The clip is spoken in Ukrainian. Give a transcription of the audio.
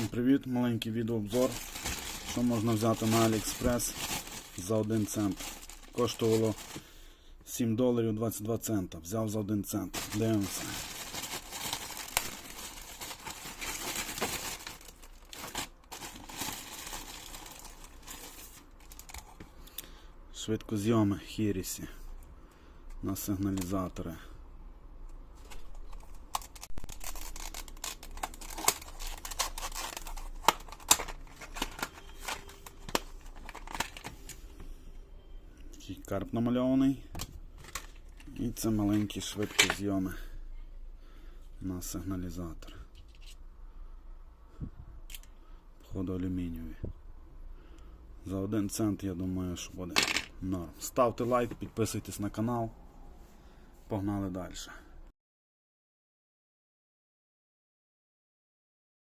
Всім привіт, маленький відеообзор. Що можна взяти на AliExpress за 1 цент. Коштувало 7 доларів 22 цента. Взяв за 1 цент. Дивимося. Швидкозйоми Хірісі на сигналізатори. Такий карп намальований. І це маленькі швидкі зйоми на сигналізатор. Походу алюмінієві. За один цент, я думаю, що буде норм. Ставте лайк, підписуйтесь на канал. Погнали далі.